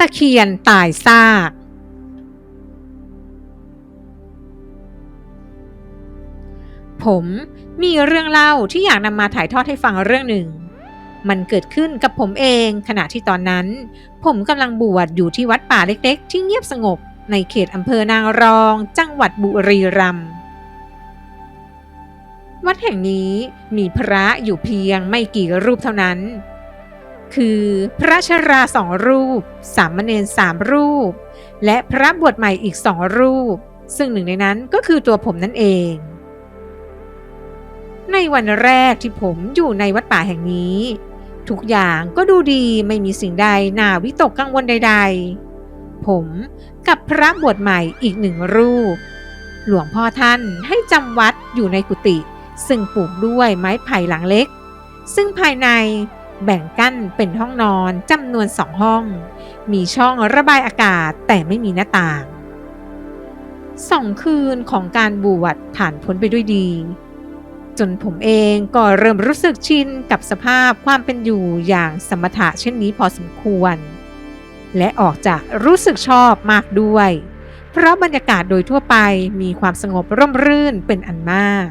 ตะเคียนตายซากผมมีเรื่องเล่าที่อยากนำมาถ่ายทอดให้ฟังเรื่องหนึ่ง มันเกิดขึ้นกับผมเองขณะที่ตอนนั้น ผมกำลังบวชอยู่ที่วัดป่าเล็กๆ ที่เงียบสงบในเขตอำเภอนางรอง จังหวัดบุรีรัมย์ วัดแห่งนี้มีพระอยู่เพียงไม่กี่รูปเท่านั้น คือ พระชราสองรูป สามเณรสามรูป และพระบวชใหม่อีกสองรูป ซึ่งหนึ่งในนั้นก็คือตัวผมนั่นเอง ในวันแรกที่ผมอยู่ในวัดป่าแห่งนี้ ทุกอย่างก็ดูดีไม่มีสิ่งใดน่าวิตกกังวลใด ๆ ผมกับพระบวชใหม่อีกหนึ่งรูป หลวงพ่อท่านให้จำวัดอยู่ในกุฏิซึ่งปลูกด้วยไม้ไผ่หลังเล็ก ซึ่งภายใน แบ่งกั้นเป็นห้องนอนจำนวนสองห้อง มีช่องระบายอากาศแต่ไม่มีหน้าต่างสองคืนของการบวชผ่านพ้นไปด้วยดี จนผมเองก็เริ่มรู้สึกชินกับสภาพความเป็นอยู่อย่างสมถะเช่นนี้พอสมควร และออกจะรู้สึกชอบมากด้วย เพราะบรรยากาศโดยทั่วไปมีความสงบร่มรื่นเป็นอันมาก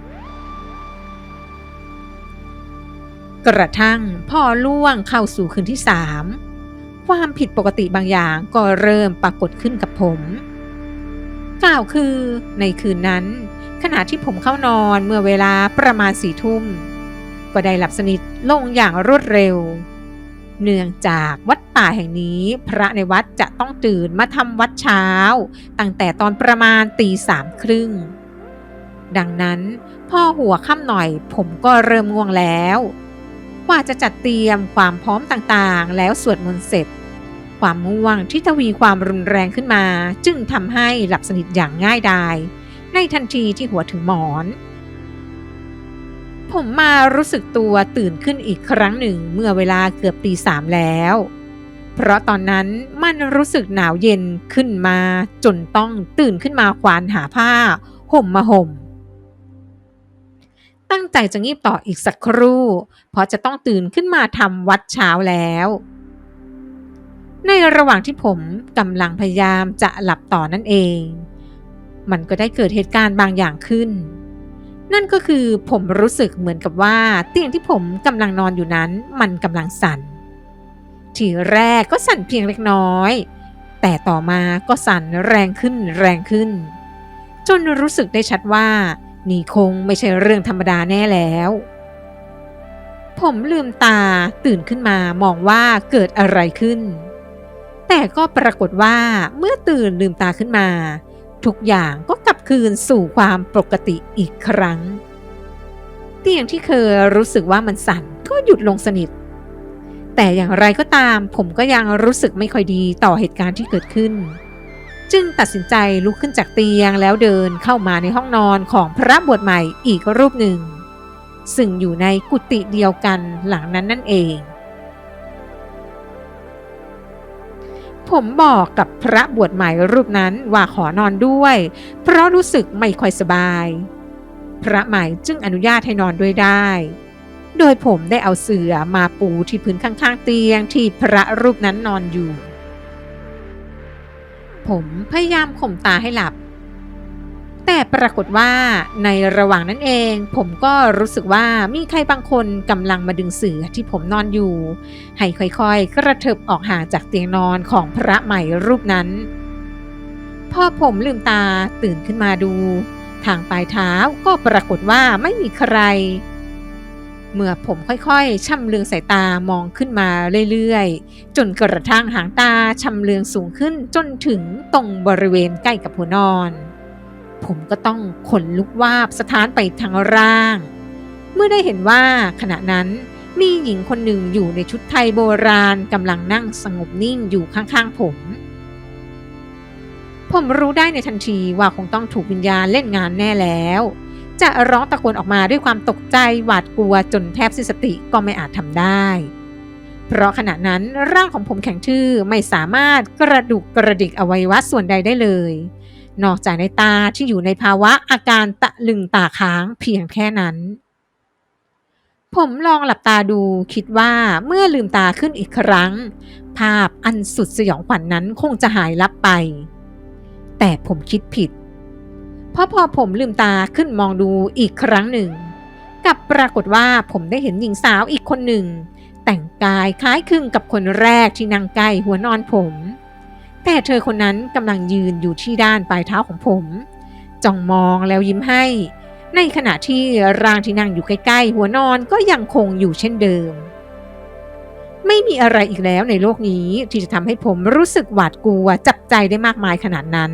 กระทั่งพอล่วงเข้าสู่คืนที่สามความผิดปกติบางอย่างก็เริ่มปรากฏขึ้นกับผม กล่าวคือในคืนนั้น ขณะที่ผมเข้านอนเมื่อเวลาประมาณสี่ทุ่ม ก็ได้หลับสนิทลงอย่างรวดเร็ว เนื่องจากวัดป่าแห่งนี้พระในวัดจะต้องตื่นมาทำวัดเช้า ตั้งแต่ตอนประมาณตีสามครึ่ง ดังนั้นพอหัวค่ำหน่อยผมก็เริ่มง่วงแล้ว กว่าจะจัดเตรียมความพร้อมต่างๆ แล้วสวดมนต์เสร็จ ความง่วงที่ทวีความรุนแรงขึ้นมา จึงทำให้หลับสนิทอย่างง่ายดาย ในทันทีที่หัวถึงหมอน ผมมารู้สึกตัวตื่นขึ้นอีกครั้งหนึ่งเมื่อเวลาเกือบตีสามแล้ว เพราะตอนนั้นมันรู้สึกหนาวเย็นขึ้นมาจนต้องตื่นขึ้นมาควานหาผ้า ห่มมาห่ม ตั้งใจจะงีบต่ออีกสักครู่ เพราะจะต้องตื่นขึ้นมาทำวัดเช้าแล้ว ในระหว่างที่ผมกำลังพยายามจะหลับต่อนั่นเอง มันก็ได้เกิดเหตุการณ์บางอย่างขึ้น นั่นก็คือผมรู้สึกเหมือนกับว่า เตียงที่ผมกำลังนอนอยู่นั้น มันกำลังสั่น ทีแรกก็สั่นเพียงเล็กน้อย แต่ต่อมาก็สั่นแรงขึ้นแรงขึ้น จนรู้สึกได้ชัดว่า นี่คงไม่ใช่เรื่องธรรมดาแน่แล้ว ผมลืมตาตื่นขึ้นมามองว่าเกิดอะไรขึ้น แต่ก็ปรากฏว่าเมื่อตื่นลืมตาขึ้นมา ทุกอย่างก็กลับคืนสู่ความปกติอีกครั้ง เตียงที่เคยรู้สึกว่ามันสั่นก็หยุดลงสนิท แต่อย่างไรก็ตามผมก็ยังรู้สึกไม่ค่อยดีต่อเหตุการณ์ที่เกิดขึ้น จึงตัดสินใจลุกขึ้นจากเตียงแล้วเดินเข้ามาในห้องนอนของพระบวชใหม่อีกรูปหนึ่ง ซึ่งอยู่ในกุฏิเดียวกันหลังนั้นนั่นเอง ผมบอกกับพระบวชใหม่รูปนั้นว่าขอนอนด้วย เพราะรู้สึกไม่ค่อยสบาย พระใหม่จึงอนุญาตให้นอนด้วยได้ โดยผมได้เอาเสื่อมาปูที่พื้นข้างๆเตียงที่พระรูปนั้นนอนอยู่ ผมพยายามข่มตาให้หลับ แต่ปรากฏว่าในระหว่างนั้นเอง ผมก็รู้สึกว่ามีใครบางคนกำลังมาดึงเสือที่ผมนอนอยู่ ให้ค่อยๆ กระเถิบออกห่างจากเตียงนอนของพระใหม่รูปนั้น พอผมลืมตาตื่นขึ้นมาดู ทางปลายเท้าก็ปรากฏว่าไม่มีใคร เมื่อผมค่อยๆชำเลืองสายตามองขึ้นมาเรื่อยๆ จนกระทั่งหางตาชำเลืองสูงขึ้นจนถึงตรงบริเวณใกล้กับหัวนอน ผมก็ต้องขนลุกวาบสะท้านไปทางร่าง เมื่อได้เห็นว่าขณะนั้นมีหญิงคนหนึ่งอยู่ในชุดไทยโบราณกำลังนั่งสงบนิ่งอยู่ข้างๆผม ผมรู้ได้ในทันทีว่าคงต้องถูกวิญญาณเล่นงานแน่แล้ว จะร้องตะโกนออกมาด้วยความตกใจหวาดกลัวจนแทบสิ้นสติก็ไม่อาจทำได้ เพราะขณะนั้นร่างของผมแข็งทื่อไม่สามารถกระดุกกระดิกอวัยวะส่วนใดได้เลย นอกจากในตาที่อยู่ในภาวะอาการตะลึงตาค้างเพียงแค่นั้น ผมลองหลับตาดูคิดว่าเมื่อลืมตาขึ้นอีกครั้ง ภาพอันสุดสยองขวัญนนั้นคงจะหายลับไป แต่ผมคิดผิด ราะพอผมลืมตาขึ้นมองดูอีกครั้งหนึ่ง กับปรากฏว่าผมได้เห็นหญิงสาวอีกคนหนึ่ง แต่งกายคล้ายคลึงกับคนแรกที่นั่งใกล้หัวนอนผม แต่เธอคนนั้นกำลังยืนอยู่ที่ด้านปลายเท้าของผมจ้องมองแล้วยิ้มให้ ในขณะที่ร่างที่นั่งอยู่ใกล้ๆหัวนอนก็ยังคงอยู่เช่นเดิม ไม่มีอะไรอีกแล้วในโลกนี้ที่จะทำให้ผมรู้สึกหวาดกลัวจับใจได้มากมายขนาดนั้น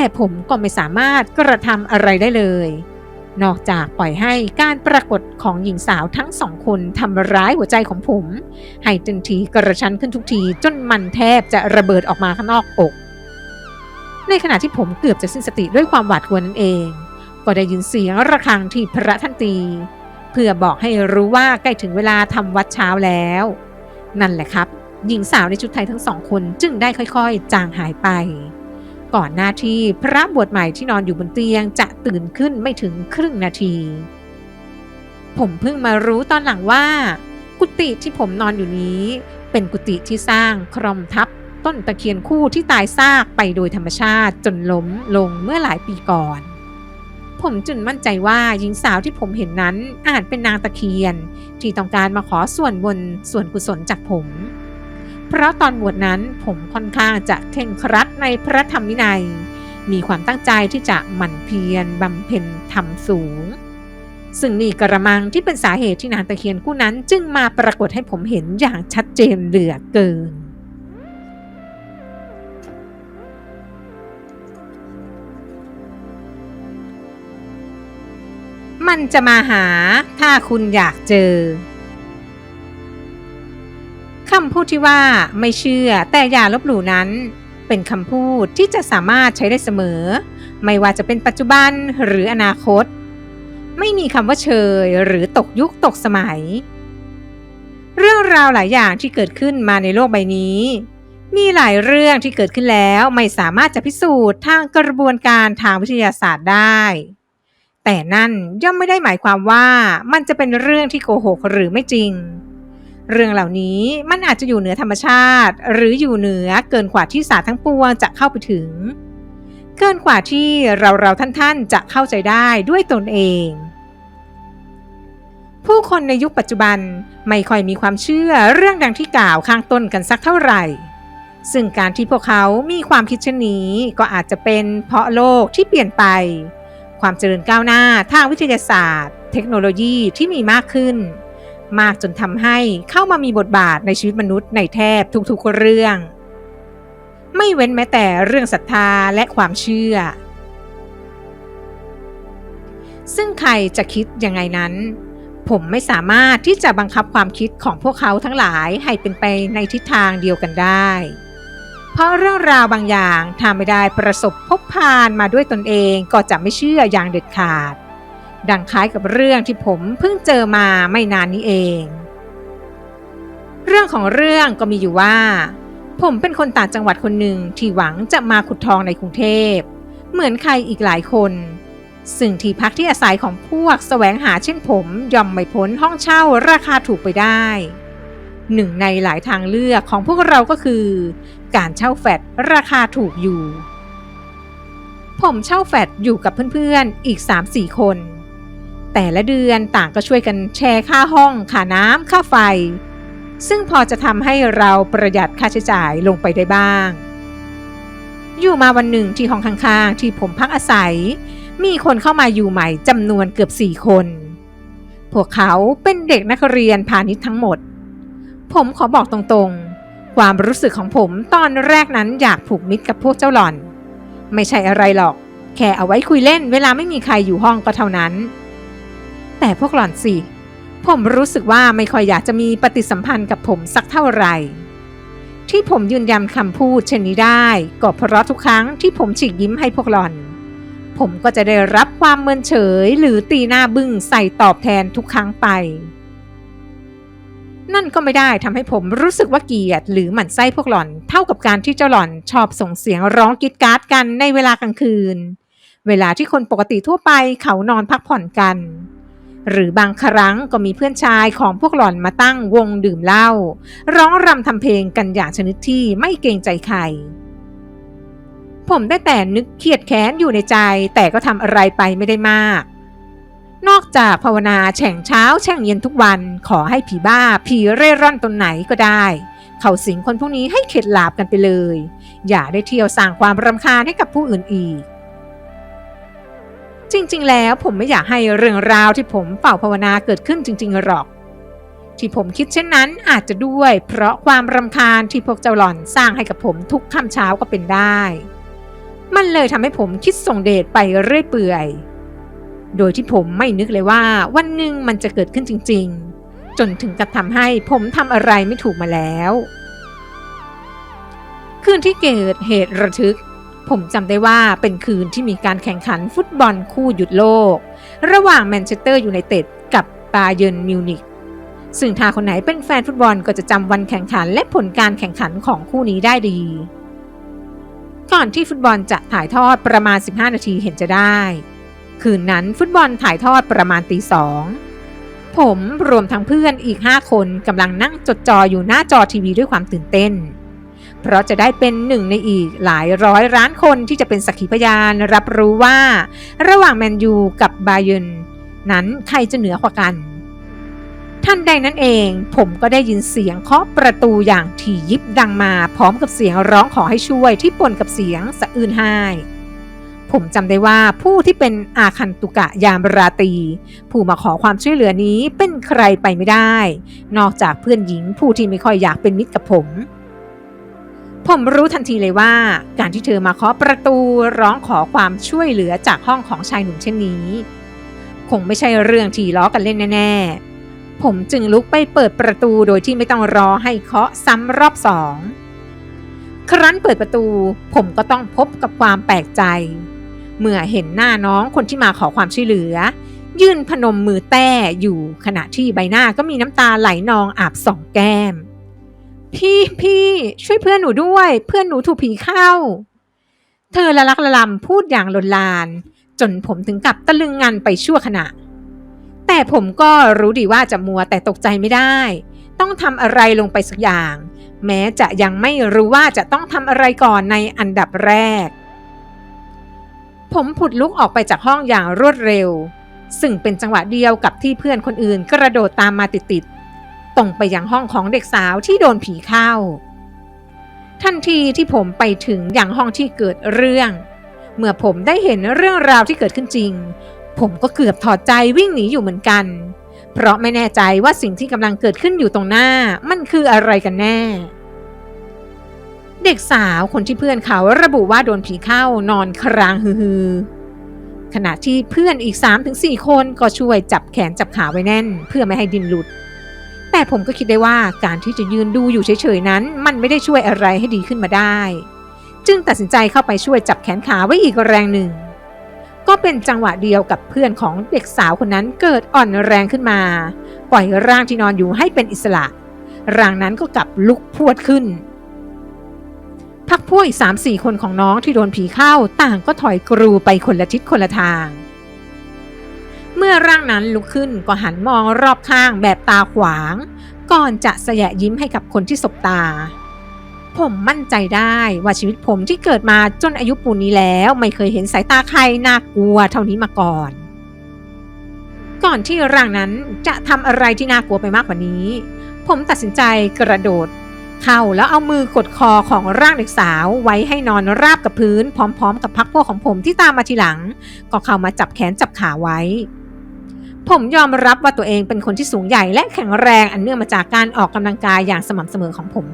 แต่ผมก็ไม่สามารถกระทำอะไรได้เลย นอกจากปล่อยให้การปรากฏของหญิงสาวทั้งสองคนทำร้ายหัวใจของผม ให้ตึงทีกระชั้นขึ้นทุกทีจนมันแทบจะระเบิดออกมาข้างนอกอก ในขณะที่ผมเกือบจะสิ้นสติด้วยความหวาดกลัวนั่นเอง ก็ได้ยินเสียงระฆังที่พระท่านตี เพื่อบอกให้รู้ว่าใกล้ถึงเวลาทำวัดเช้าแล้ว นั่นแหละครับหญิงสาวในชุดไทยทั้งสองคนจึงได้ค่อยๆ จางหายไป ก่อนหน้าที่พระบวชใหม่ที่นอนอยู่บนเตียงจะตื่นขึ้นไม่ถึงครึ่งนาที ผมเพิ่งมารู้ตอนหลังว่า กุฏิที่ผมนอนอยู่นี้ เป็นกุฏิที่สร้างครอมทับต้นตะเคียนคู่ที่ตายซากไปโดยธรรมชาติจนล้มลงเมื่อหลายปีก่อน ผมจึงมั่นใจว่าหญิงสาวที่ผมเห็นนั้นอาจเป็นนางตะเคียน ที่ต้องการมาขอส่วนบนส่วนกุศลจากผม เพราะตอนบวชนั้นผมค่อนข้างจะเคร่งครัดในพระธรรมวินัย มีความตั้งใจที่จะหมั่นเพียรบำเพ็ญธรรมสูง ซึ่งนี่กระมังที่เป็นสาเหตุที่นางตะเคียนคู่นั้น จึงมาปรากฏให้ผมเห็นอย่างชัดเจนเหลือเกินมันจะมาหาถ้าคุณอยากเจอ คำพูดที่ว่าไม่เชื่อแต่อย่าลบหลู่นั้น เป็นคำพูดที่จะสามารถใช้ได้เสมอ ไม่ว่าจะเป็นปัจจุบันหรืออนาคต ไม่มีคำว่าเชยหรือตกยุคตกสมัย เรื่องราวหลายอย่างที่เกิดขึ้นมาในโลกใบนี้ มีหลายเรื่องที่เกิดขึ้นแล้วไม่สามารถจะพิสูจน์ทางกระบวนการทางวิทยาศาสตร์ได้แต่นั่นย่อมไม่ได้หมายความว่ามันจะเป็นเรื่องที่โกหกหรือไม่จริง เรื่องเหล่านี้มันอาจจะอยู่เหนือธรรมชาติ หรืออยู่เหนือเกินกว่าที่ศาสตร์ทั้งปวงจะเข้าไปถึง เกินกว่าที่เราเราท่านๆจะเข้าใจได้ด้วยตนเอง ผู้คนในยุคปัจจุบันไม่ค่อยมีความเชื่อเรื่องดังที่กล่าวข้างต้นกันสักเท่าไหร่ ซึ่งการที่พวกเขามีความคิดเช่นนี้ก็อาจจะเป็นเพราะโลกที่เปลี่ยนไป ความเจริญก้าวหน้าทางวิทยาศาสตร์ เทคโนโลยีที่มีมากขึ้น มากจนทำให้เข้ามามีบทบาทในชีวิตมนุษย์ในแทบทุกๆเรื่อง ไม่เว้นแม้แต่เรื่องศรัทธาและความเชื่อ ซึ่งใครจะคิดยังไงนั้น ผมไม่สามารถที่จะบังคับความคิดของพวกเขาทั้งหลายให้เป็นไปในทิศทางเดียวกันได้ เพราะเรื่องราวบางอย่างถ้าไม่ได้ประสบพบผ่านมาด้วยตนเองก็จะไม่เชื่ออย่างเด็ดขาด ดังคล้ายกับเรื่องที่ผมเพิ่งเจอมาไม่นานนี้เอง เรื่องของเรื่องก็มีอยู่ว่า ผมเป็นคนต่างจังหวัดคนหนึ่งที่หวังจะมาขุดทองในกรุงเทพ เหมือนใครอีกหลายคน ซึ่งที่พักที่อาศัยของพวกแสวงหาเช่นผมย่อมไม่พ้นห้องเช่าราคาถูกไปได้หนึ่งในหลายทางเลือกของพวกเราก็คือ การเช่าแฟลตราคาถูกอยู่ ผมเช่าแฟลตอยู่กับเพื่อนๆอีก 3-4 คน แต่ละเดือนต่างก็ช่วยกันแชร์ค่าห้อง ค่าน้ำค่าไฟ ซึ่งพอจะทำให้เราประหยัดค่าใช้จ่ายลงไปได้บ้าง อยู่มาวันหนึ่งที่ห้องข้างๆ ที่ผมพักอาศัย มีคนเข้ามาอยู่ใหม่จำนวนเกือบสี่คน พวกเขาเป็นเด็กนักเรียนพาณิชย์ทั้งหมด ผมขอบอกตรงๆ ความรู้สึกของผมตอนแรกนั้นอยากผูกมิตรกับพวกเจ้าหล่อน ไม่ใช่อะไรหรอก แค่เอาไว้คุยเล่นเวลาไม่มีใครอยู่ห้องก็เท่านั้น แต่พวกหล่อนสิ ผมรู้สึกว่าไม่ค่อยอยากจะมีปฏิสัมพันธ์กับผมสักเท่าไหร่ ที่ผมยืนยันคำพูดเช่นนี้ได้ ก็เพราะทุกครั้งที่ผมฉีกยิ้มให้พวกหล่อน ผมก็จะได้รับความเมินเฉยหรือตีหน้าบึ้งใส่ตอบแทนทุกครั้งไป นั่นก็ไม่ได้ทำให้ผมรู้สึกว่าเกลียดหรือหมั่นไส้พวกหล่อน เท่ากับการที่เจ้าหล่อนชอบส่งเสียงร้องกรีดการ์ดกันในเวลากลางคืน เวลาที่คนปกติทั่วไปเขานอนพักผ่อนกัน หรือบางครั้งก็มีเพื่อนชายของพวกหล่อนมาตั้งวงดื่มเหล้าร้องรำทำเพลงกันอย่างชนิดที่ไม่เกรงใจใคร ผมได้แต่นึกเครียดแค้นอยู่ในใจแต่ก็ทำอะไรไปไม่ได้มาก นอกจากภาวนาแฉ่งเช้าแฉ่งเย็นทุกวันขอให้ผีบ้าผีเร่ร่อนตนไหนก็ได้เขาสิงคนพวกนี้ให้เข็ดหลาบกันไปเลย อย่าได้เที่ยวสร้างความรำคาญให้กับผู้อื่นอีก จริง ๆ แล้วผมไม่อยากให้เรื่องราวที่ผมเป่าภาวนาเกิดขึ้นจริง ๆ หรอก ที่ผมคิดเช่นนั้นอาจจะด้วย เพราะความรำคาญที่พวกเจ้าหล่อนสร้างให้กับผมทุกค่ำเช้าก็เป็นได้ มันเลยทำให้ผมคิดส่งเดชไปเรื่อยเปื่อย โดยที่ผมไม่นึกเลยว่าวันหนึ่งมันจะเกิดขึ้นจริง ๆ จนถึงกับทำให้ผมทำอะไรไม่ถูกมาแล้ว คืนที่เกิดเหตุระทึก ผมจำได้ว่าเป็นคืนที่มีการแข่งขันฟุตบอลคู่หยุดโลก ระหว่างแมนเชสเตอร์ยูไนเต็ดกับบาเยิร์นมิวนิกซึ่งถ้าคนไหนเป็นแฟนฟุตบอลก็จะจำวันแข่งขันและผลการแข่งขันของคู่นี้ได้ดี ก่อนที่ฟุตบอลจะถ่ายทอดประมาณ 15 นาทีเห็นจะได้ คืนนั้นฟุตบอลถ่ายทอดประมาณตีสองผมรวมทั้งเพื่อนอีก 5 คนกำลังนั่งจดจออยู่หน้าจอทีวีด้วยความตื่นเต้น เพราะจะได้เป็นหนึ่งในอีกหลายร้อยล้านคนที่จะเป็นสักขีพยานรับรู้ว่า ระหว่างแมนยูกับบาเยร์นนั้นใครจะเหนือกว่ากันท่านใดนั้นเองผมก็ได้ยินเสียงเคาะประตูอย่างถี่ยิบดังมาพร้อมกับเสียงร้องขอให้ช่วยที่ปนกับเสียงสะอื้นไห้ผมจำได้ว่าผู้ที่เป็นอาคันตุกะยามราตรีผู้มาขอความช่วยเหลือนี้เป็นใครไปไม่ได้ นอกจากเพื่อนหญิงผู้ที่ไม่ค่อยอยากเป็นมิตรกับผม ผมรู้ทันทีเลยว่า การที่เธอมาเคาะประตูร้องขอความช่วยเหลือจากห้องของชายหนุ่มเช่นนี้ คงไม่ใช่เรื่องที่ล้อกันเล่นแน่ ๆ ผมจึงลุกไปเปิดประตูโดยที่ไม่ต้องรอให้เคาะซ้ำรอบสอง ครั้นเปิดประตู ผมก็ต้องพบกับความแปลกใจ เมื่อเห็นหน้าน้องคนที่มาขอความช่วยเหลือ ยื่นพนมมือแต้อยู่ขณะที่ใบหน้าก็มีน้ำตาไหลนองอาบสองแก้ม พี่พี่ช่วยเพื่อนหนูด้วย เพื่อนหนูถูกผีเข้า เธอละลักละลำพูดอย่างลนลาน จนผมถึงกับตะลึงงันไปชั่วขณะ แต่ผมก็รู้ดีว่าจะมัวแต่ตกใจไม่ได้ ต้องทำอะไรลงไปสักอย่าง แม้จะยังไม่รู้ว่าจะต้องทำอะไรก่อนในอันดับแรก ผมผุดลุกออกไปจากห้องอย่างรวดเร็ว ซึ่งเป็นจังหวะเดียวกับที่เพื่อนคนอื่นกระโดดตามมาติดๆ ตรงไปยังห้องของเด็กสาวที่โดนผีเข้า ทันทีที่ผมไปถึงยังห้องที่เกิดเรื่อง เมื่อผมได้เห็นเรื่องราวที่เกิดขึ้นจริง ผมก็เกือบถอดใจวิ่งหนีอยู่เหมือนกัน เพราะไม่แน่ใจว่าสิ่งที่กำลังเกิดขึ้นอยู่ตรงหน้ามันคืออะไรกันแน่ เด็กสาวคนที่เพื่อนเขาระบุว่าโดนผีเข้านอนครางฮือขณะที่เพื่อนอีก 3-4 คนก็ช่วยจับแขนจับขาไว้แน่น เพื่อไม่ให้ดินหลุด แต่ผมก็คิดได้ว่าการที่จะยืนดูอยู่เฉยๆนั้น มันไม่ได้ช่วยอะไรให้ดีขึ้นมาได้ จึงตัดสินใจเข้าไปช่วยจับแขนขาไว้อีกแรงหนึ่ง ก็เป็นจังหวะเดียวกับเพื่อนของเด็กสาวคนนั้นเกิดอ่อนแรงขึ้นมา ปล่อยร่างที่นอนอยู่ให้เป็นอิสระ ร่างนั้นก็กลับลุกพวดขึ้น พักพวกอีกสามสี่คนของน้องที่โดนผีเข้าต่างก็ถอยกรูไปคนละทิศคนละทาง เมื่อร่างนั้นลุกขึ้นก็หันมองรอบข้างแบบตาขวาง ก่อนจะแสยะยิ้มให้กับคนที่สบตา ผมมั่นใจได้ว่าชีวิตผมที่เกิดมาจนอายุปูนนี้แล้วไม่เคยเห็นสายตาใครน่ากลัวเท่านี้มาก่อน ก่อนที่ร่างนั้นจะทำอะไรที่น่ากลัวไปมากกว่านี้ ผมตัดสินใจกระโดดเข้าแล้วเอามือกดคอของร่างเด็กสาวไว้ให้นอนราบกับพื้น พร้อม ๆ กับพักพวกของผมที่ตามมาทีหลัง ก็เข้ามาจับแขนจับขาไว้ ผมยอมรับว่าตัวเองเป็นคนที่สูงใหญ่และแข็งแรงอันเนื่องมาจากการออกกำลังกายอย่างสม่ำเสมอของผม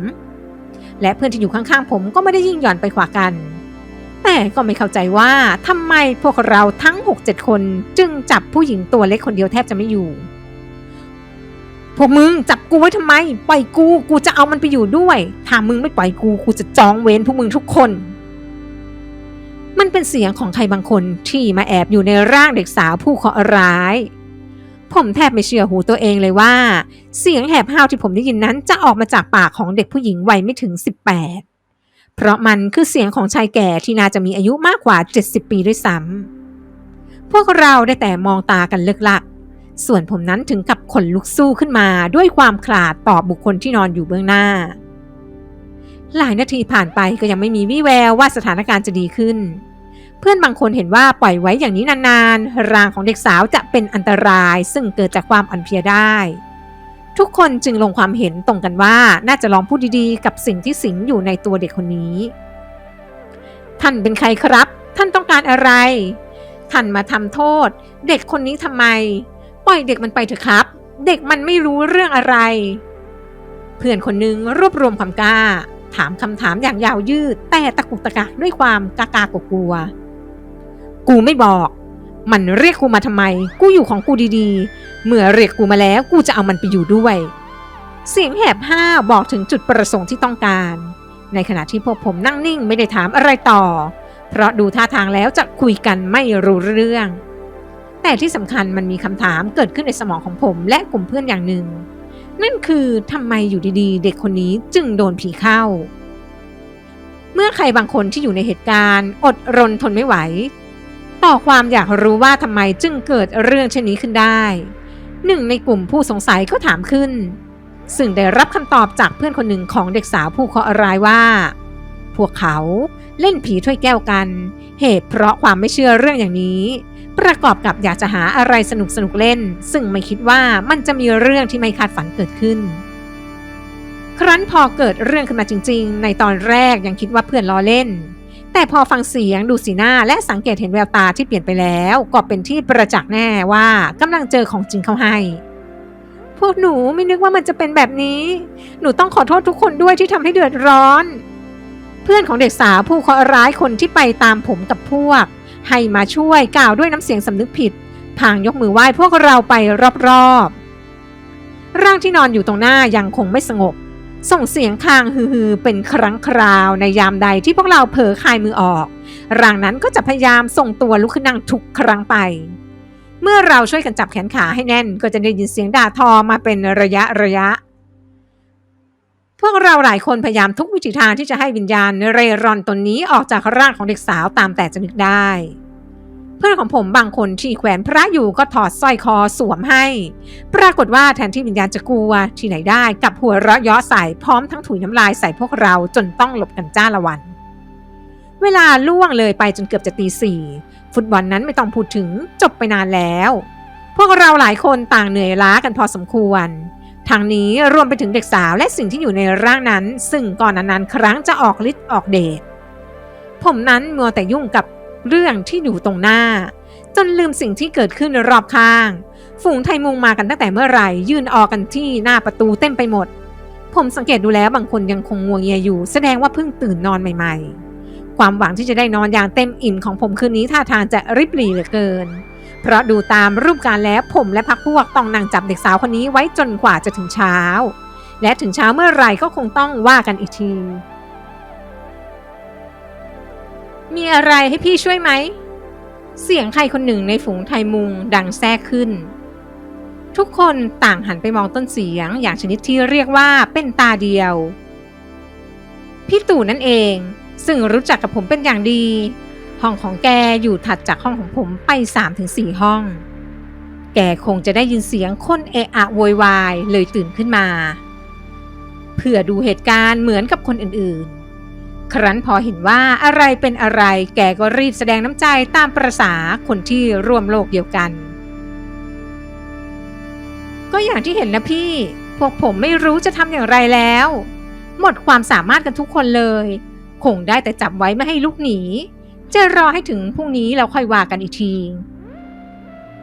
และเพื่อนที่อยู่ข้างๆผมก็ไม่ได้ยิ่งหย่อนไปกว่ากัน แต่ก็ไม่เข้าใจว่าทำไมพวกเราทั้ง 6-7 คน จึงจับผู้หญิงตัวเล็กคนเดียวแทบจะไม่อยู่ พวกมึงจับกูไว้ทำไม ปล่อยกู กูจะเอามันไปอยู่ด้วย ถ้ามึงไม่ปล่อยกู กูจะจองเว้นพวกมึงทุกคนมันเป็นเสียงของใครบางคนที่มาแอบอยู่ในร่างเด็กสาวผู้เคราะห์ร้าย ผมแทบไม่เชื่อหูตัวเองเลยว่า เสียงแหบห้าวที่ผมได้ยินนั้นจะออกมาจากปากของเด็กผู้หญิงวัยไม่ถึง 18 เพราะมันคือเสียงของชายแก่ที่น่าจะมีอายุมากกว่า 70 ปีด้วยซ้ำพวกเราได้แต่มองตากันเลิกลัก ส่วนผมนั้นถึงกับขนลุกสู้ขึ้นมาด้วยความขลาดต่อบุคคลที่นอนอยู่เบื้องหน้า หลายนาทีผ่านไปก็ยังไม่มีวี่แววว่าสถานการณ์จะดีขึ้น พื่อนบางคนเห็นว่าปล่อยไว้อย่างนี้นานๆ ร่างของเด็กสาวจะเป็นอันตรายซึ่งเกิดจากความอ่อนเพลียได้ ทุกคนจึงลงความเห็นตรงกันว่าน่าจะลองพูดดีๆ กับสิ่งที่สิงอยู่ในตัวเด็กคนนี้ ท่านเป็นใครครับ ท่านต้องการอะไร ท่านมาทำโทษ เด็กคนนี้ทำไม ปล่อยเด็กมันไปเถอะครับ เด็กมันไม่รู้เรื่องอะไร เพื่อนคนหนึ่งรวบรวมความกล้าถามคำถามอย่างยาวยืด แต่ตะกุกตะกักด้วยความกากากลัว กูไม่บอก มันเรียกกูมาทำไม กูอยู่ของกูดีๆ เมื่อเรียกกูมาแล้วกูจะเอามันไปอยู่ด้วย เสียงแหบห้าบอกถึงจุดประสงค์ที่ต้องการ ในขณะที่พวกผมนั่งนิ่งไม่ได้ถามอะไรต่อ เพราะดูท่าทางแล้วจะคุยกันไม่รู้เรื่อง แต่ที่สำคัญมันมีคำถามเกิดขึ้นในสมองของผมและกลุ่มเพื่อนอย่างหนึ่ง นั่นคือทำไมอยู่ดีๆ เด็กคนนี้จึงโดนผีเข้าเมื่อใครบางคนที่อยู่ในเหตุการณ์ อดรนทนไม่ไหว ต่อความอยากรู้ว่าทำไมจึงเกิดเรื่องเช่นนี้ขึ้นได้ หนึ่งในกลุ่มผู้สงสัยก็ถามขึ้น ซึ่งได้รับคำตอบจากเพื่อนคนหนึ่งของเด็กสาวผู้เคราะห์ร้ายว่า พวกเขาเล่นผีถ้วยแก้วกัน เหตุเพราะความไม่เชื่อเรื่องอย่างนี้ ประกอบกับอยากจะหาอะไรสนุกสนุกเล่น ซึ่งไม่คิดว่ามันจะมีเรื่องที่ไม่คาดฝันเกิดขึ้น ครั้นพอเกิดเรื่องขึ้นมาจริง ๆ ในตอนแรกยังคิดว่าเพื่อนล้อเล่น แต่พอฟังเสียงดูสีหน้าและสังเกตเห็นแววตาที่เปลี่ยนไปแล้ว ก็เป็นที่ประจักษ์แน่ว่ากำลังเจอของจริงเข้าให้ พวกหนูไม่นึกว่ามันจะเป็นแบบนี้ หนูต้องขอโทษทุกคนด้วยที่ทำให้เดือดร้อน เพื่อนของเด็กสาวผู้เคราะห์ร้ายคนที่ไปตามผมกับพวก ให้มาช่วยกล่าวด้วยน้ำเสียงสำนึกผิดพางยกมือไหว้พวกเราไปรอบๆ ร่างที่นอนอยู่ตรงหน้ายังคงไม่สงบ ส่งเสียงคางฮือๆเป็นครั้งคราวในยามใดที่พวกเราเผลอคายมือออก ร่างนั้นก็จะพยายามส่งตัวลุกขึ้นนั่งทุกครั้งไป เมื่อเราช่วยกันจับแขนขาให้แน่น ก็จะได้ยินเสียงด่าทอมาเป็นระยะระยะ พวกเราหลายคนพยายามทุกวิถีทางที่จะให้วิญญาณเร่ร่อนตนนี้ออกจากร่างของเด็กสาวตามแต่จะนึกได้ เพื่อนของผมบางคนที่แขวนพระอยู่ก็ถอดสร้อยคอสวมให้ ปรากฏว่าแทนที่วิญญาณจะกลัวที่ไหนได้กับหัวเราะยาะใส่พร้อมทั้งถุยน้ำลายใส่พวกเราจนต้องหลบกันจ้าละวัน เวลาล่วงเลยไปจนเกือบจะตีสี่ฟุตบอลนั้นไม่ต้องพูดถึงจบไปนานแล้ว พวกเราหลายคนต่างเหนื่อยล้ากันพอสมควรทางนี้รวมไปถึงเด็กสาวและสิ่งที่อยู่ในร่างนั้น ซึ่งก่อนนานๆครั้งจะออกฤทธิ์ออกเดชผมนั้นมัวแต่ยุ่งกับ เรื่องที่อยู่ตรงหน้า จนลืมสิ่งที่เกิดขึ้นรอบข้าง ฝูงไทยมุงมากันตั้งแต่เมื่อไหร่ ยืนออกกันที่หน้าประตูเต็มไปหมด ผมสังเกตดูแล้วบางคนยังคงงัวเงียอยู่ แสดงว่าเพิ่งตื่นนอนใหม่ ๆ ความหวังที่จะได้นอนอย่างเต็มอิ่มของผมคืนนี้ท่าทางจะริบหรี่เหลือเกิน เพราะดูตามรูปการแล้วผมและพักพวกต้องนั่งจับเด็กสาวคนนี้ไว้จนกว่าจะถึงเช้า และถึงเช้าเมื่อไหร่ก็คงต้องว่ากันอีกที มีอะไรให้พี่ช่วยไหม เสียงใครคนหนึ่งในฝูงไทยมุงดังแทรกขึ้น ทุกคนต่างหันไปมองต้นเสียงอย่างชนิดที่เรียกว่าเป็นตาเดียว พี่ตู่นั่นเอง ซึ่งรู้จักกับผมเป็นอย่างดี ห้องของแกอยู่ถัดจากห้องของผมไป 3-4 ห้อง แกคงจะได้ยินเสียงคนเอะอะโวยวายเลยตื่นขึ้นมา เพื่อดูเหตุการณ์เหมือนกับคนอื่นๆ ครั้นพอเห็นว่าอะไรเป็นอะไร แกก็รีบแสดงน้ำใจตามประษาคนที่ร่วมโลกเดียวกัน ก็อย่างที่เห็นนะพี่ พวกผมไม่รู้จะทำอย่างไรแล้ว หมดความสามารถกันทุกคนเลย คงได้แต่จับไว้ไม่ให้ลูกหนี จะรอให้ถึงพรุ่งนี้แล้วค่อยว่ากันอีกที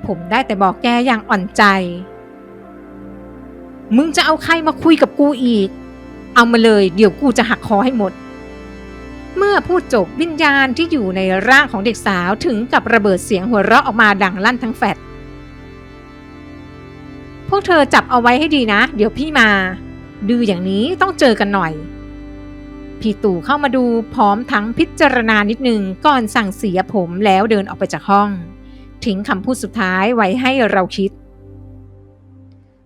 ผมได้แต่บอกแกอย่างอ่อนใจ มึงจะเอาใครมาคุยกับกูอีก เอามาเลยเดี๋ยวกูจะหักคอให้หมด เมื่อพูดจบวิญญาณที่อยู่ในร่างของเด็กสาวถึงกับระเบิดเสียงหัวเราะออกมาดังลั่นทั้งแฟดพวกเธอจับเอาไว้ให้ดีนะ เดี๋ยวพี่มาดื้ออย่างนี้ต้องเจอกันหน่อย พี่ตู่เข้ามาดูพร้อมทั้งพิจารณานิดนึงก่อนสั่งเสียผมแล้วเดินออกไปจากห้อง ทิ้งคำพูดสุดท้ายไว้ให้เราคิด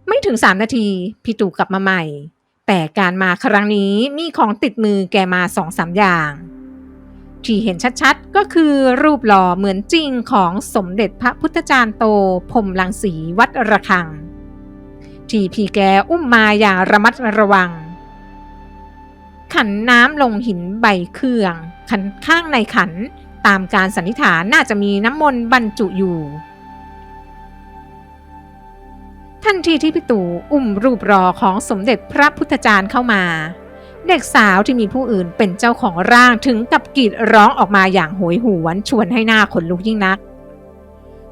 ไม่ถึงสามนาที พี่ตู่กลับมาใหม่ แต่การมาครั้งนี้มีของติดมือแกมาสองสามอย่าง ที่เห็นชัดๆ ก็คือรูปหล่อเหมือนจริงของสมเด็จพระพุทธจารย์โตพรมลังสีวัดระฆัง ที่พี่แกอุ้มมาอย่างระมัดระวัง ขันน้ำลงหินใบเครื่อง ขันข้างในขันตามการสันนิษฐานน่าจะมีน้ำมนต์บรรจุอยู่ ทันทีที่พี่ตู่อุ้มรูปรอของสมเด็จพระพุทธจารย์เข้ามา เด็กสาวที่มีผู้อื่นเป็นเจ้าของร่างถึงกับกรีดร้องออกมาอย่างโหยหวนชวนให้หน้าขนลุกยิ่งนัก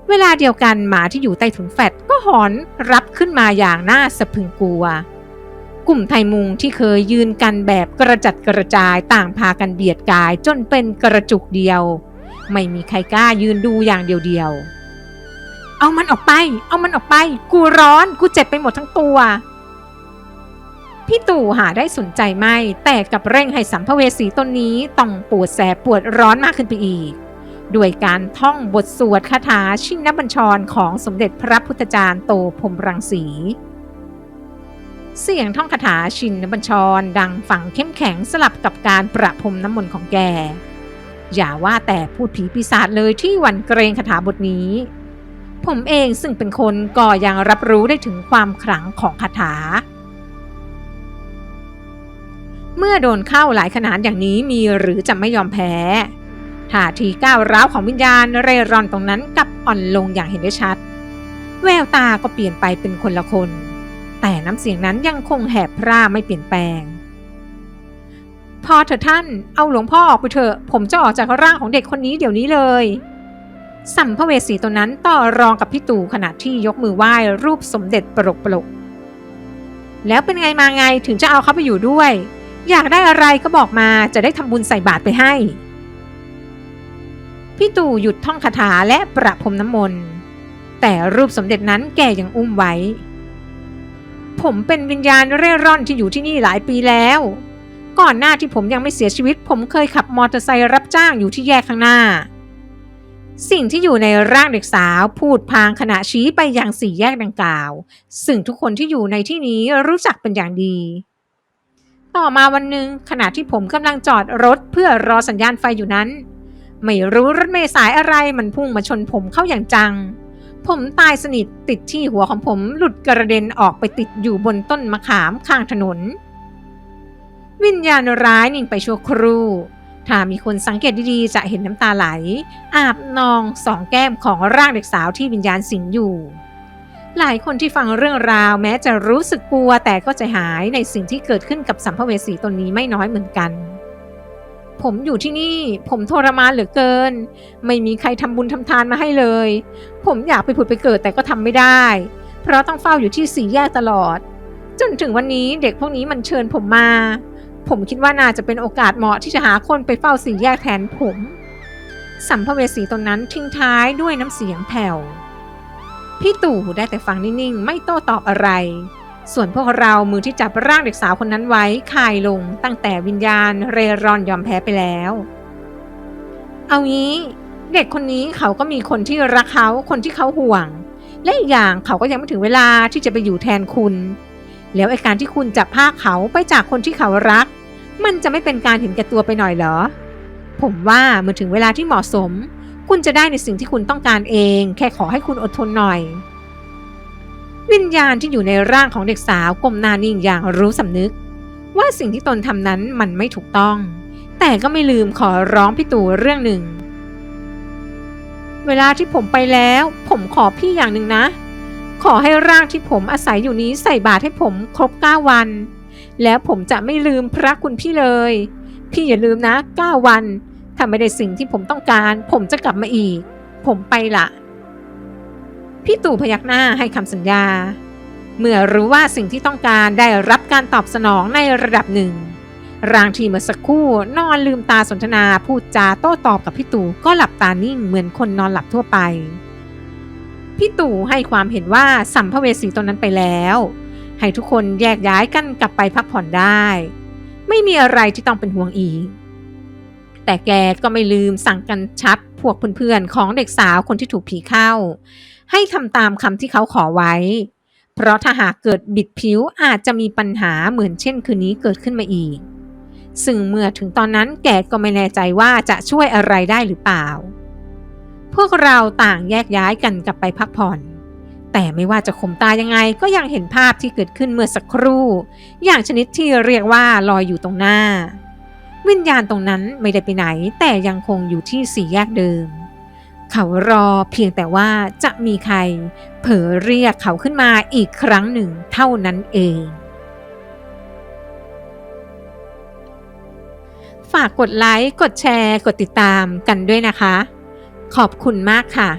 เวลาเดียวกันหมาที่อยู่ใต้ถุนแฟดก็หอนรับขึ้นมาอย่างน่าสะพึงกลัว กลุ่มไทยมุงที่เคยยืนกันแบบกระจัดกระจายต่างพากันเบียดกายจนเป็นกระจุกเดียว ไม่มีใครกล้ายืนดูอย่างเดียวๆ เอามันออกไป เอามันออกไป กูร้อน กูเจ็บไปหมดทั้งตัว พี่ตู่หาได้สนใจไม่ แต่กับเร่งให้สัมภเวสีตนนี้ต้องปวดแสบปวดร้อนมากขึ้นไปอีก ด้วยการท่องบทสวดคาถาชินบัญชรของสมเด็จพระพุทธจารย์โตพรมรังสีเสียงท่องคาถาชินบัญชร ดังฝังเข้มแข็งสลับกับการประพรมน้ำมนต์ของแก อย่าว่าแต่พูดผีปีศาจเลยที่หวันเกรงคาถาบทนี้ ผมเองซึ่งเป็นคนก็ยังรับรู้ได้ถึงความขลังของคาถา เมื่อโดนเข้าหลายขนาดอย่างนี้มีหรือจะไม่ยอมแพ้ท่าทีก้าวร้าวของวิญญาณเร่ร่อนตรงนั้นกลับอ่อนลงอย่างเห็นได้ชัด แววตาก็เปลี่ยนไปเป็นคนละคน แต่น้ำเสียงนั้นยังคงแหบพร่าไม่เปลี่ยนแปลง พอเถอะท่านเอาหลวงพ่อออกไปเถอะ ผมจะออกจากร่างของเด็กคนนี้เดี๋ยวนี้เลย สัมภเวสีตัวนั้นต่อรองกับพี่ตู่ขณะที่ยกมือไหว้รูปสมเด็จปรกปรกแล้วเป็นไงมาไงถึงจะเอาเขาไปอยู่ด้วย อยากได้อะไรก็บอกมาจะได้ทำบุญใส่บาตรไปให้ พี่ตู่หยุดท่องคาถาและประพรมน้ำมนต์แต่รูปสมเด็จนั้นแกยังอุ้มไว้ ผมเป็นวิญญาณเร่ร่อนที่อยู่ที่นี่หลายปีแล้ว ก่อนหน้าที่ผมยังไม่เสียชีวิต ผมเคยขับมอเตอร์ไซค์รับจ้างอยู่ที่แยกข้างหน้า สิ่งที่อยู่ในร่างเด็กสาวพูดพางขณะชี้ไปยังสี่แยกดังกล่าว ซึ่งทุกคนที่อยู่ในที่นี้รู้จักเป็นอย่างดี ต่อมาวันหนึ่งขณะที่ผมกำลังจอดรถเพื่อรอสัญญาณไฟอยู่นั้น ไม่รู้รถเมล์สายอะไรมันพุ่งมาชนผมเข้าอย่างจัง ผมตายสนิทติดที่หัวของผมหลุดกระเด็นออกไปติดอยู่บนต้นมะขามข้างถนน วิญญาณร้ายนิ่งไปชั่วครู่ ถ้ามีคนสังเกตดีๆ จะเห็นน้ำตาไหล อาบนองสองแก้มของร่างเด็กสาวที่วิญญาณสิงอยู่ หลายคนที่ฟังเรื่องราวแม้จะรู้สึกกลัวแต่ก็ใจหายในสิ่งที่เกิดขึ้นกับสัมภเวสีตนนี้ไม่น้อยเหมือนกัน ผมอยู่ที่นี่ ผมทรมานเหลือเกิน ไม่มีใครทำบุญทำทานมาให้เลย ผมอยากไปผุดไปเกิดแต่ก็ทำไม่ได้ เพราะต้องเฝ้าอยู่ที่สี่แยกตลอด จนถึงวันนี้เด็กพวกนี้มันเชิญผมมา ผมคิดว่าน่าจะเป็นโอกาสเหมาะที่จะหาคนไปเฝ้าสี่แยกแทนผม สัมภเวสีตนนั้นทิ้งท้ายด้วยน้ำเสียงแผ่ว พี่ตู่ได้แต่ฟังนิ่งๆ ไม่โต้ตอบอะไร ส่วนพวกเรามือที่จับร่างเด็กสาวคนนั้นไว้คายลงตั้งแต่วิญญาณเรร่อนยอมแพ้ไปแล้ว เอางี้เด็กคนนี้เขาก็มีคนที่รักเขาคนที่เขาห่วง และอีกอย่างเขาก็ยังไม่ถึงเวลาที่จะไปอยู่แทนคุณ แล้วไอการที่คุณจับภาเขาไปจากคนที่เขารัก มันจะไม่เป็นการเห็นแก่ตัวไปหน่อยเหรอ ผมว่าเมื่อถึงเวลาที่เหมาะสม คุณจะได้ในสิ่งที่คุณต้องการเอง แค่ขอให้คุณอดทนหน่อย วิญญาณที่อยู่ในร่างของเด็กสาวก้มหน้านิ่งอย่างรู้สำนึก ว่าสิ่งที่ตนทำนั้นมันไม่ถูกต้อง แต่ก็ไม่ลืมขอร้องพี่ตู่เรื่องหนึ่ง เวลาที่ผมไปแล้ว ผมขอพี่อย่างหนึ่งนะ ขอให้ร่างที่ผมอาศัยอยู่นี้ใส่บาตรให้ผมครบเก้าวัน แล้วผมจะไม่ลืมพระคุณพี่เลย พี่อย่าลืมนะเก้าวัน ถ้าไม่ได้สิ่งที่ผมต้องการ ผมจะกลับมาอีก ผมไปละพี่ตู่พยักหน้าให้คำสัญญา เมื่อรู้ว่าสิ่งที่ต้องการได้รับการตอบสนองในระดับหนึ่ง ร่างที่เมื่อสักครู่นอนลืมตาสนทนาพูดจาโต้ตอบกับพี่ตู่ก็หลับตานิ่งเหมือนคนนอนหลับทั่วไป พี่ตู่ให้ความเห็นว่าสัมภเวสีตนนั้นไปแล้ว ให้ทุกคนแยกย้ายกันกลับไปพักผ่อนได้ ไม่มีอะไรที่ต้องเป็นห่วงอีก แต่แกก็ไม่ลืมสั่งกันชับพวกเพื่อนๆของเด็กสาวคนที่ถูกผีเข้า ให้ทำตามคำที่เขาขอไว้ เพราะถ้าหากเกิดบิดผิวอาจจะมีปัญหาเหมือนเช่นคืนนี้เกิดขึ้นมาอีก ซึ่งเมื่อถึงตอนนั้นแกก็ไม่แน่ใจว่าจะช่วยอะไรได้หรือเปล่า พวกเราต่างแยกย้ายกันกลับไปพักผ่อน แต่ไม่ว่าจะข่มตายังไงก็ยังเห็นภาพที่เกิดขึ้นเมื่อสักครู่ อย่างชนิดที่เรียกว่าลอยอยู่ตรงหน้า วิญญาณตรงนั้นไม่ได้ไปไหน แต่ยังคงอยู่ที่สี่แยกเดิม เขารอเพียงแต่ว่าจะมีใคร เผลอเรียกเขาขึ้นมาอีกครั้งหนึ่งเท่านั้นเองฝากกดไลค์ กดแชร์ กดติดตามกันด้วยนะคะ ขอบคุณมากค่ะ